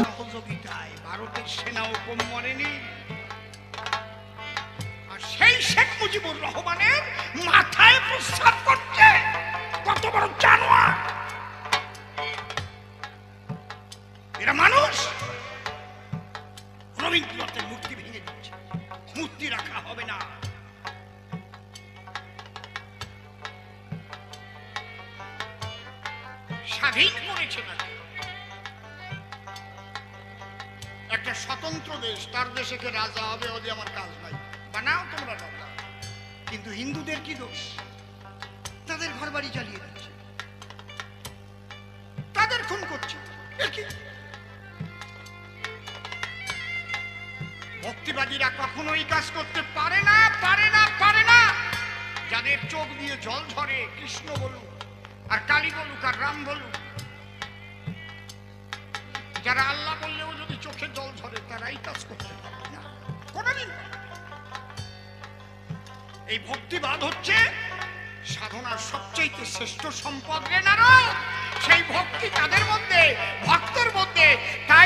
সহযোগিতায় ভারতের সেনাও কম মরেনি আর সেই শেখ মুজিবুর রহমানের স্বাধীন করেছে একটা স্বতন্ত্র দেশ, তার দেশে কে রাজা হবে, ওদের আমার কাজ নাই। বানাও তোমরা রাজা কিন্তু হিন্দুদের কি দোষ? তাদের ঘর বাড়ি চালিয়ে যাচ্ছে। তাদের খুন করছে? ভক্তিবাদীরা কখনোই কাজ করতে পারে না পারে না পারে না। যাদের চোখ দিয়ে জল ঝরে, কৃষ্ণ বলুক আর কালী বলুক, আর রাম বলুক, যারা আল্লাহ বললেও যদি চোখে জল ধরে তারাই কাজ করতে পারে এই ভক্তিবাদ হচ্ছে সাধনার সবচেয়ে শ্রেষ্ঠ সম্পদ রে নারদ। সেই ভক্তি তাদের মধ্যে, ভক্তের মধ্যে, তাই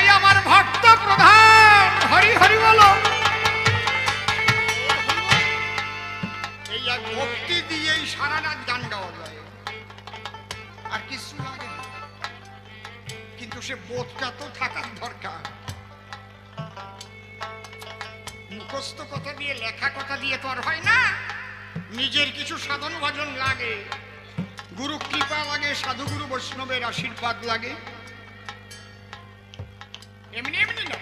আশীর্বাদ লাগে। এমনি এমনি না।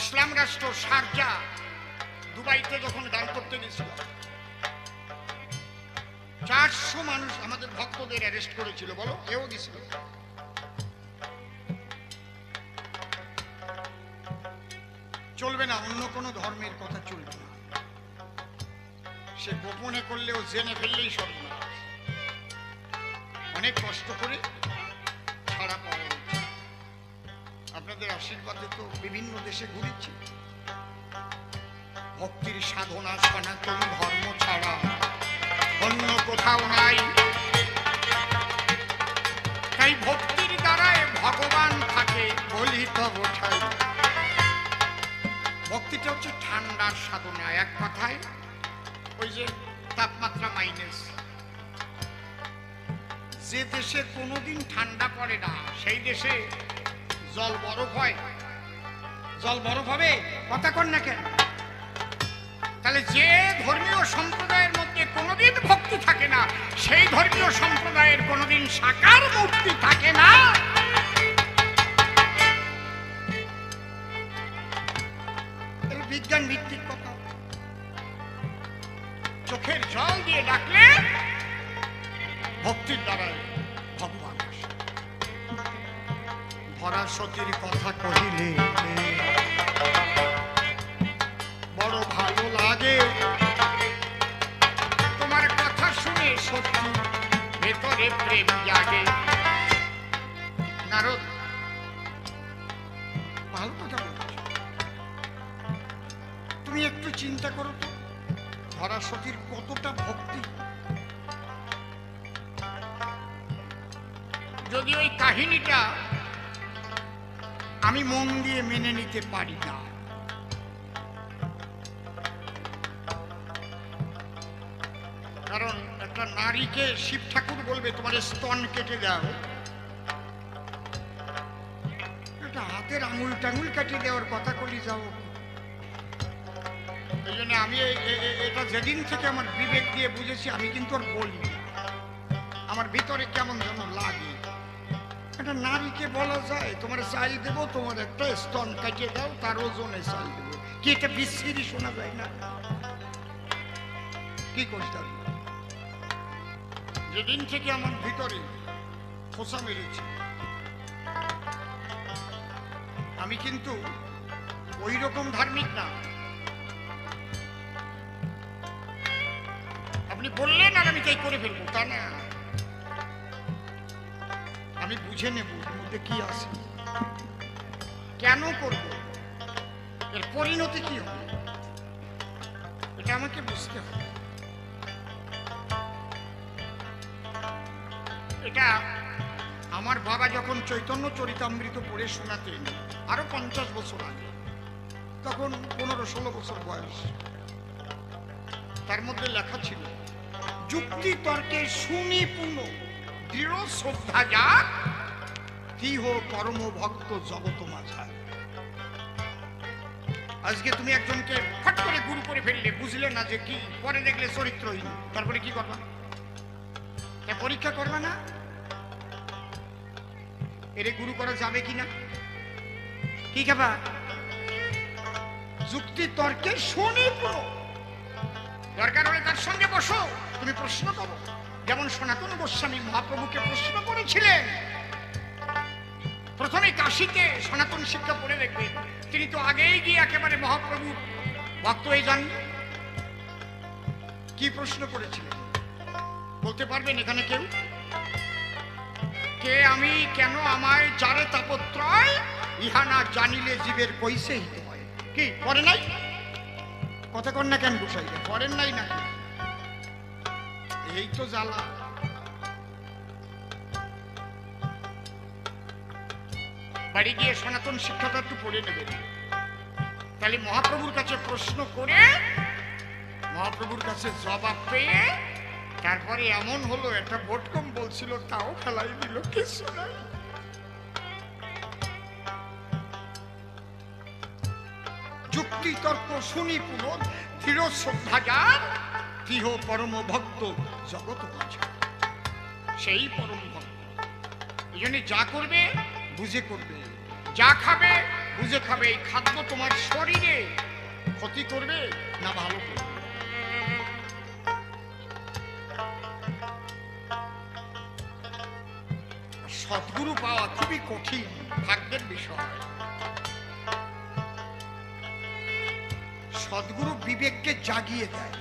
ইসলাম রাষ্ট্র শারজা দুবাইতে যখন গান করতে গেছিল, চারশো মানুষ আমাদের ভক্তদের অ্যারেস্ট করেছিল, বলো এও গেছিল চলবে না, অন্য কোনো ধর্মের কথা চলবে না। সে গোপনে করলেও জেনে ফেললেই সর্বনাশ অনেক কষ্ট করে ছাড়া পাওয়া আপনাদের আশীর্বাদে তো বিভিন্ন দেশে ঘুরেছি। ভক্তির সাধনা সনাতন ধর্ম ছাড়া অন্য কোথাও নাই। তাই ভক্তির দ্বারায় ভগবান থাকে, বলি তো বোঝাই ভক্তিটা হচ্ছে ঠান্ডার সাধনা, এক কথায়। ওই যে তাপমাত্রা মাইনাস যে দেশে কোনোদিন ঠান্ডা পড়ে না, সেই দেশে জল বরফ হয়। জল বরফ হবে? কথা কর না কেন? তাহলে যে ধর্মীয় সম্প্রদায়ের মধ্যে কোনোদিন ভক্তি থাকে না, সেই ধর্মীয় সম্প্রদায়ের কোনোদিন সাকার মূর্তি থাকে না। বিজ্ঞান ভিত্তিক কথা চোখের জল দিয়ে ডাকলে ভক্তির দ্বারাই ভগবান আসে। ধরা সতীর কথা কহিলে বড় ভালো লাগে। তোমার কথা শুনে সত্যি ভেতরে প্রেম জাগে। নারদ ভালো কথা তুমি একটু চিন্তা করো তো। ধরা সতীর কতটা ভক্তি? যদি ওই কাহিনীটা আমি মন দিয়ে মেনে নিতে পারি না, কারণ একটা নারীকে শিব ঠাকুর বলবে, তোমার স্তন কেটে দাও। একটা হাতের আঙুল টাঙুল কেটে দেওয়ার কথা কলি যাও। এই জন্য আমি এটা যেদিন থেকে আমার বিবেক দিয়ে বুঝেছি, আমি কিন্তু আর বলি আমার ভিতরে কেমন যেন লাগে। একটা নারীকে বলা যায়, তোমার চাল দেবো, তোমার একটা স্তন কাটিয়ে দাও, তার ওজনে চাল দেবো। কি এটা বিশ্রী শোনা যায় না? কি করতে? যেদিন থেকে আমার ভিতরে খোসা মেরেছে, আমি কিন্তু ওই রকম ধার্মিক না। আপনি বললেন আর আমি তাই করে ফেলব তা না। আমি বুঝে নেব এর মধ্যে কি আছে। কেন করব? এর পরিণতি কি হবে? এটা আমাকে বুঝতে হবে। এটা আমার বাবা যখন চৈতন্য চরিতামৃত পড়ে শোনাতেন আরও পঞ্চাশ বছর আগে তখন পনেরো ষোলো বছর বয়স। তার মধ্যে লেখা ছিল যুক্তি তর্কে সুনিপুণ, দৃঢ় শ্রদ্ধা যা তিহ পরম ভক্ত জগত মাঝায় আজকে তুমি একজনকে ফট করে গুরু করে ফেললে, বুঝলে না যে কি, পরে দেখলে চরিত্রহীন তারপরে কি করবা? পরীক্ষা করবা না? এরে গুরু করা যাবে কি না কি খাবা? যুক্তি তর্কে সুনিপুণ। দরকার হলে তার সঙ্গে বসো। তুমি প্রশ্ন করো। যেমন সনাতন গোস্বামী মহাপ্রভুকে প্রশ্ন করেছিলেন, প্রথমে কাশিতে সনাতন শিক্ষা পড়ে দেখবেন তিনি তো আগেই গিয়ে একেবারে মহাপ্রভু ভক্ত হয়ে যান। কি প্রশ্ন করেছিলেন? বলতে পারবেন এখানে কেউ? কে আমি, কেন আমায়, যারে তাপত্রয়, ইহা না জানিলে জীবের কইসে হিত হয় কি, পরে নাই? কথা কন না কেন গুসাই পড়েন নাই নাকি? এই তো জ্বালা। বাড়ি গিয়ে সনাতন শিক্ষাটা একটু পড়ে নেবেন তাহলে মহাপ্রভুর কাছে প্রশ্ন করে, মহাপ্রভুর কাছে জবাব পেয়ে, তারপরে এমন হলো, একটা ভোট কম বলছিল, তাও খেলাই দিল, কিছু নাই। যুক্তি শুনি পুনর দৃঢ় শ্রদ্ধা পরম ভক্ত বাঁচা সেই পরম ভক্ত, এই জন্য যা করবে, বুঝে করবে। যা খাবে, বুঝে খাবে, এই খাদ্য তোমার শরীরে। ক্ষতি করবে না ভালো করবে। সদ্গুরু পাওয়া খুবই কঠিন ভাগ্যের বিষয়। সদ্গুরু বিবেককে জাগিয়ে দেয়।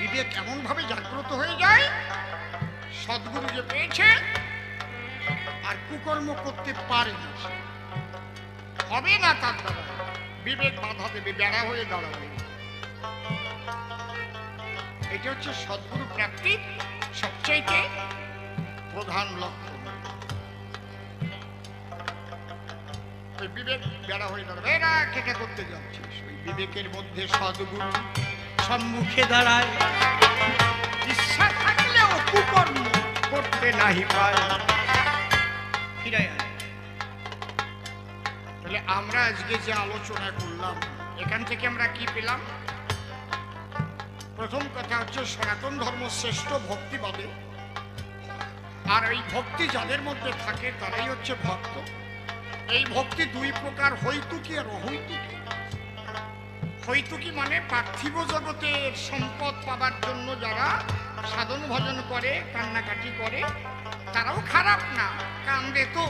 বিবেক এমন ভাবে জাগ্রত হয়ে যায়, সদ্গুরু যে পেয়েছে, আর কুকর্ম করতে পারে না হবে না তার দ্বারা। বিবেক বাধা দেবে, বেড়া হয়ে দাঁড়াবে। এটা হচ্ছে সদ্গুরু প্রাপ্তির সবচাইতে প্রধান লক্ষ্য ওই বিবেক বেড়া হয়ে দাঁড়াবে এরা করতে যাচ্ছিস ওই বিবেকের মধ্যে সদ্গুরু সম্মুখে দাঁড়ায়। ইচ্ছা থাকলেও কুকর্ম করতে নাহি পায়। তাহলে আমরা আজকে যে আলোচনা করলাম, এখান থেকে আমরা কি পেলাম? প্রথম কথা হচ্ছে সনাতন ধর্ম শ্রেষ্ঠ ভক্তি পাবে আর এই ভক্তি যাদের মধ্যে থাকে, তারাই হচ্ছে ভক্ত। এই ভক্তি দুই প্রকার হইতুকি আর অহৈতুকি হইতুকি মানে পার্থিব জগতের সম্পদ পাবার জন্য যারা সাধন ভজন করে, কান্নাকাটি করে, তারাও খারাপ না, কান্দে তো,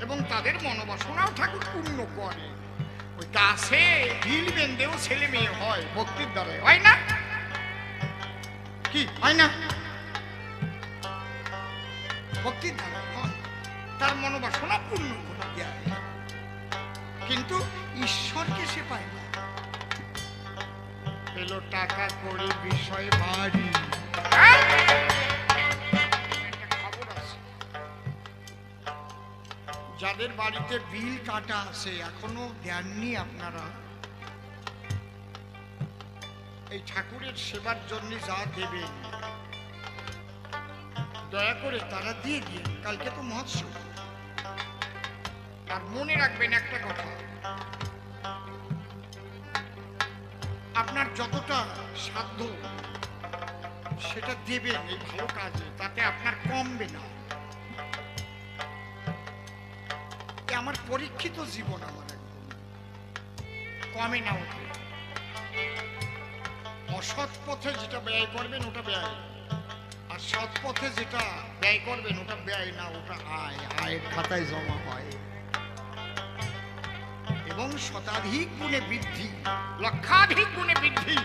এবং তাদের মনোবাসনাও ঠাকুর পূর্ণ করে। ওই গাছে ঢিল বেঁধেও ছেলে মেয়ে হয়, ভক্তির দ্বারা হয় না? কি, হয় না? ভক্তির দ্বারা তার মনোবাসনা পূর্ণ করে দেয়। কিন্তু ঈশ্বরকে সে পায় না। পেল টাকা করে বিষয় বাড়ি। হ্যাঁ? যাদের বাড়িতে বিল কাটা আছে, এখনও জ্ঞান দেননি আপনারা। এই ঠাকুরের সেবার জন্য যা দেবেন, দয়া করে তারা দিয়ে দিন। কালকে তো মহোৎসব। আর মনে রাখবেন একটা কথা। আপনার যতটা সাধ্য সেটা দেবেন এই ভালো কাজে, তাতে আপনার কমবে না। আমার পরীক্ষিত জীবন আমার একদম কমে না ওঠে। অসৎ পথে যেটা ব্যয় করবেন, ওটা ব্যয়। আর সৎ পথে যেটা ব্যয় করবেন, ওটা ব্যয় না, ওটা আয়। আয়ের খাতায় জমা হয়। এবং শতাধিক গুণে বৃদ্ধি, লক্ষাধিক গুণে বৃদ্ধি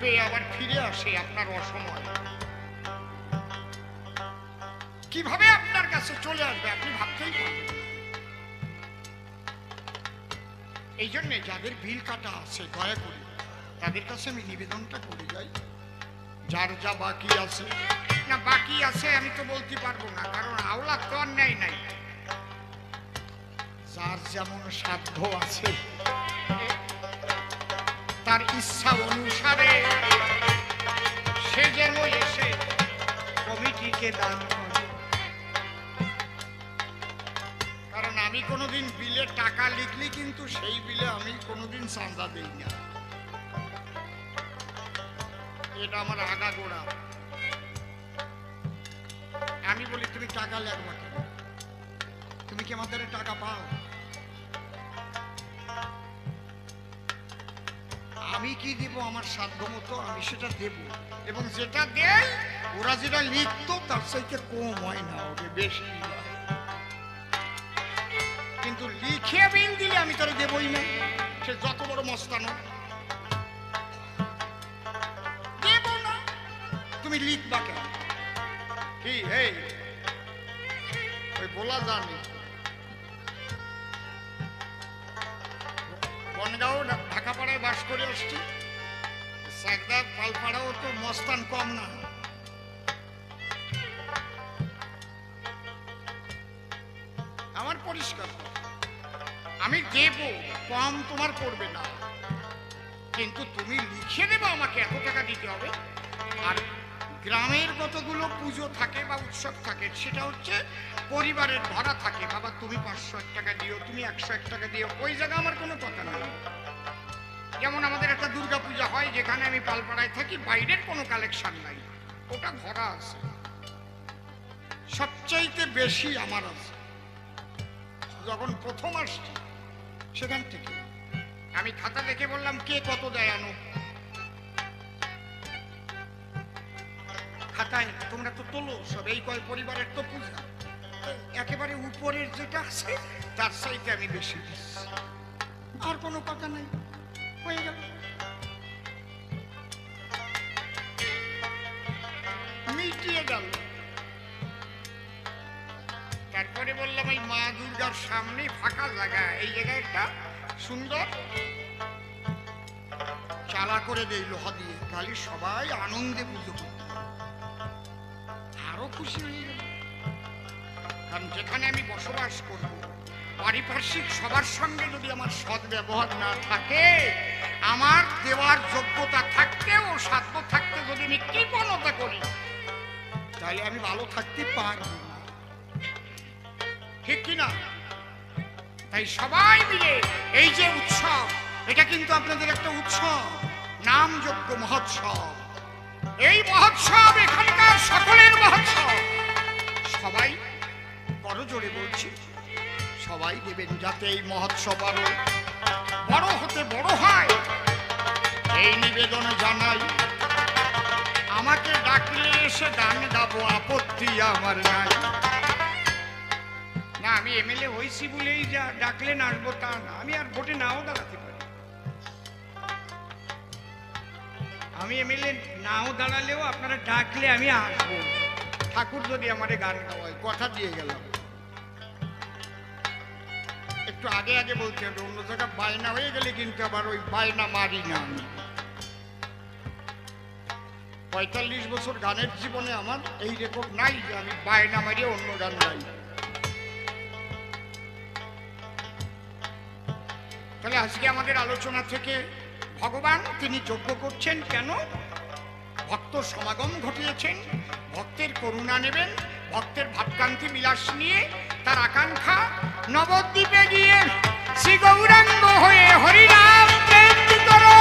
পেয়ে আবার ফিরে আসে আপনার অসময়। কীভাবে আপনার কাছে চলে আসবে আপনি ভাবতেই এই জন্যে যাদের বিল কাটা আছে, দয়া করে তাদের কাছে আমি নিবেদনটা করে যাই। যার যা বাকি আছে, না বাকি আছে আমি তো বলতে পারব না, কারণ আওলা তো অন্যায় নাই। যার যেমন সাধ্য আছে, তার ইচ্ছা অনুসারে সে যেন এসে কমিটিকে দান করে। কারণ আমি কোনোদিন বিলে টাকা লিখলি কিন্তু সেই বিলে আমি কোনোদিন চাঁদা দেই না। এটা আমার আগা গোড়া। আমি বলি, তুমি টাকা লেখবা তুমি কি আমাদের টাকা পাও? আমি কি দিব? আমার সাধ্য মতো আমি সেটা দেব। এবং যেটা দেয়, ওরা যেটা লিখতো, তার চাইতে কম হয় না ওকে বেশি কিন্তু লিখে বিল দিলে আমি তারা দেবই না। সে যত বড় মস্তানো। তুমি লিখবা কেন? কি, এই? বলা জানি। বনগাঁও ঢাকাপাড়ায় বাস করে আসছি সাকদার পালপাড়াও তো মস্তান কম না। আমার পরিষ্কার আমি দেব, কম তোমার পড়বে না। কিন্তু তুমি লিখে দেবে আমাকে, এত টাকা দিতে হবে। আর গ্রামের কতগুলো পুজো থাকে বা উৎসব থাকে, সেটা হচ্ছে পরিবারের ভাড়া থাকে। বাবা, তুমি পাঁচশো এক টাকা দিও, তুমি একশো এক টাকা দিও, ওই জায়গা আমার কোনো কথা নেই যেমন আমাদের একটা দুর্গা পূজা হয়, যেখানে আমি পালপাড়ায় থাকি, বাইরের কোনো কালেকশন নাই। ওটা ধরা আছে। সবচাইতে বেশি আমার আছে। যখন প্রথম আসছি, সেখান থেকে। আমি খাতা দেখে বললাম, কে কত দেয় আনো খাতায়, তোমরা তো তোলো, সব এই কয় পরিবারের তো পূজা। একেবারে উপরের যেটা আছে, তার চাইতে আমি বেশি দিচ্ছি। আর কোনো কথা নাই। তারপরে বললাম এই মা দুর্গার সামনে ফাঁকা জায়গা, এই একটা সুন্দর চালা করে দেই লোহা দিয়ে খালি সবাই আনন্দে পুজো আরও খুশি হয়ে গেল। কারণ যেখানে আমি বসবাস করব পারিপার্শ্বিক সবার সঙ্গে যদি আমার সৎ ব্যবহার না থাকে, আমার দেওয়ার যোগ্যতা থাকতেও, সাধ্য থাকতে যদি আমি কৃপণতা করি, তাহলে আমি ভালো থাকতে পারব ঠিক কিনা? তাই সবাই মিলে এই যে উৎসব, এটা কিন্তু আপনাদের একটা উৎসব নামযোগ্য মহোৎসব। এই মহোৎসব এখানকার সকলের মহোৎসব। সবাই বড় জোরে বলছি। সবাই দেবেন যাতে এই মহোৎসব আরও বড় হতে বড় হয়। এই নিবেদন জানাই। আমাকে ডাকলে এসে গান গাবো আপত্তি আমার নাই। না, আমি এমএলএ হয়েছি বলেই যা ডাকলে আসব তা না। আমি আর ভোটে নাও দাঁড়াতে পারি। আমি এমএলএ নাও দাঁড়ালেও আপনারা ডাকলে আমি আসব। ঠাকুর যদি আমারে গান গাওয়ায়, কথা দিয়ে গেলাম। একটু আগে আগে বলতে হবে অন্য জায়গায় বায়না হয়ে গেলে কিন্তু আবার ওই বায়না মারি না আমি। পঁয়তাল্লিশ বছর গানের জীবনে আমার এই রেকর্ড নাই যে আমি বায়না মারিয়ে অন্য গান গাই। তাহলে আজকে আমাদের আলোচনা থেকে ভগবান, তিনি যজ্ঞ করছেন কেন? ভক্ত সমাগম ঘটিয়েছেন, ভক্তের করুণা নেবেন, ভক্তের ভাবকান্তি বিলাস নিয়ে তার আকাঙ্ক্ষা নবদ্বীপে গিয়ে শ্রী গৌরাঙ্গ হয়ে হরিনাম প্রেম করো।